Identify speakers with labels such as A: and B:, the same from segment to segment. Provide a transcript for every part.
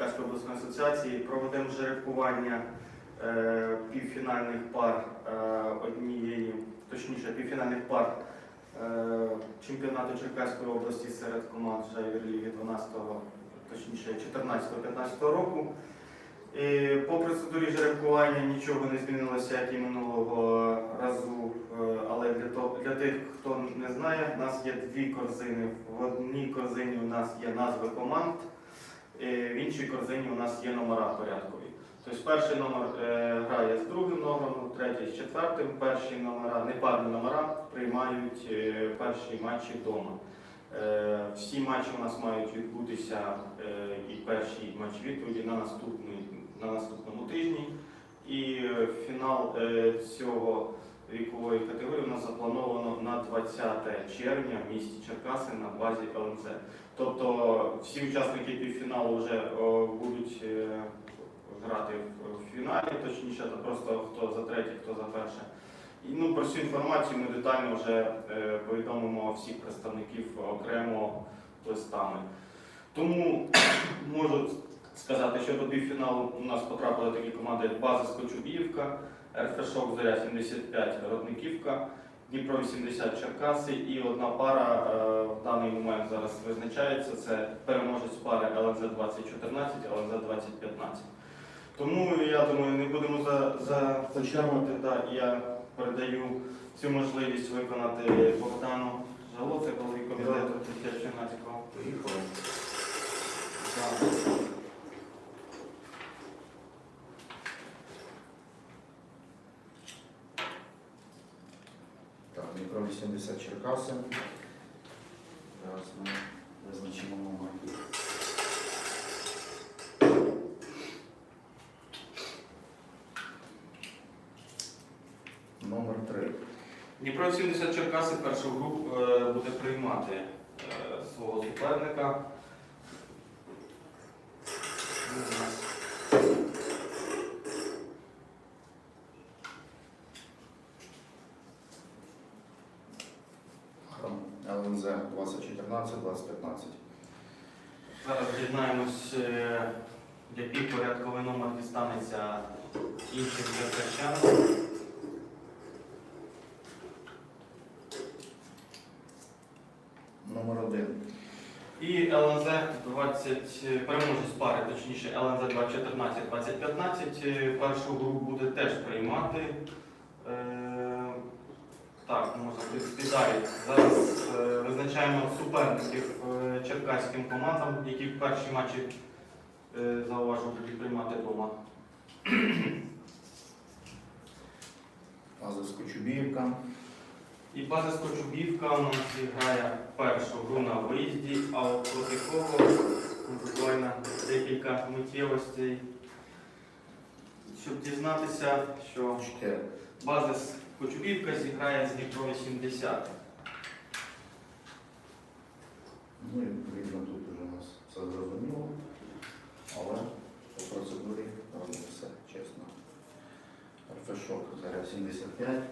A: Черкаської обласної асоціації проведемо жеребкування е, півфінальних пар е, однієї, точніше півфінальних пар е, чемпіонату Черкаської області серед команд Жайверліги 12-го, точніше 14-15 року. І по процедурі жеребкування нічого не змінилося, як і минулого разу. Е, Але для, того, для тих, хто не знає, у нас є дві корзини. В одній корзині у нас є назви команд, в іншій корзині у нас є номера порядкові. Тобто перший номер е, грає з другим номером, третій з четвертим. Перші номера, непарні номера приймають е, перші матчі вдома. Е, Всі матчі у нас мають відбутися е, і перший матч відповіді на, на наступному тижні. І е, фінал е, цього вікової категорії у нас заплановано на 20 червня в місті Черкаси на базі ЛНЦ. Тобто всі учасники півфіналу вже о, будуть е, грати в- фіналі, точніше, та просто хто за третє, хто за перше. І ну, про всю інформацію ми детально вже е, повідомимо всіх представників окремо листами. Тому можу сказати, що до півфіналу у нас потрапили такі команди, як База Скочубіївка, РФШОК Зоря 75 Родниківка, Дніпро 80 Черкаси і одна пара е, в даний момент зараз визначається. Це переможець пари ЛНЗ 2014, ЛНЗ 2015. Тому я думаю, не будемо за, за. Да, я передаю цю можливість виконати Богдану Жалоце, голові комітету дитячого нацького.
B: Поїхали.
A: Так.
B: Так, Дніпро 80 Черкаси. Зараз ми визначимо номер. Номер 3.
A: Дніпро 70 Черкаси першу гру е, буде приймати е, свого суперника. У нас
B: ЛНЗ 2014, 2015.
A: Зараз дізнаємось, е, який порядковий номер дістанеться іншим черкащанам.
B: Номер 1.
A: І ЛНЗ 20, переможець пари, точніше ЛНЗ 2014-2015 е, першу гру буде теж приймати. Так, принципі далі. Зараз е, визначаємо суперників е, черкаським командам, які в перші матчі е, зауважу будуть приймати вдома.
B: Азов Скочубіївка.
A: І база Скочубівка у нас грає першу гру на виїзді, а от проти кого буквально декілька миттєвостей. Щоб дізнатися, що
B: 4.
A: база Скочубівка зіграє з Дніпро 80.
B: Ну і відповідно тут уже у нас все зрозуміло. Але по процедурі робимо все чесно. РФШОК зараз 75.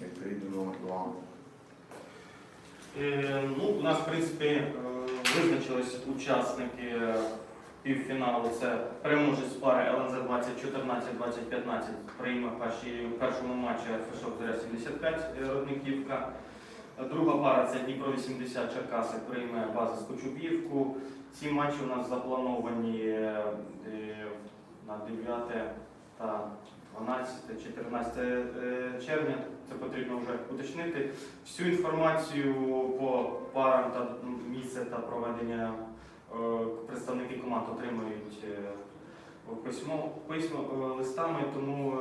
B: Відповідно номер 2.
A: Е, ну, у нас, в принципі, е, визначились учасники півфіналу. Це переможець пари ЛНЗ 2014-2015 прийме в першому матчі РФШОК Зоря 75 е, Родниківка. Друга пара це Дніпро 80 Черкаси прийме база Скочубівку. Ці матчі у нас заплановані е, е, на 9 та 12, 14 е, червня. Це потрібно вже уточнити. Всю інформацію по парам та місце та проведення е, представники команд отримують е, письмо, письмо листами. Тому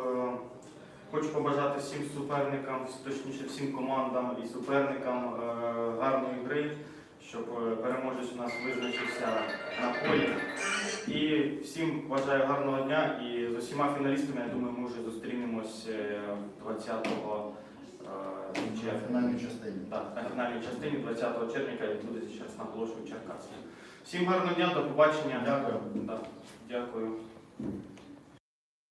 A: хочу побажати всім суперникам, точніше всім командам і суперникам гарної гри, щоб е, переможець у нас визначився на полі. І всім бажаю гарного дня. І з усіма фіналістами, я думаю, ми вже зустрінемось е, 20-го е,
B: На фінальній частині.
A: Так, на фінальній частині 20 червня, яка відбудеться через наголошую Черкаси. Всім гарного дня, до побачення.
B: Дякую.
A: Так, дякую.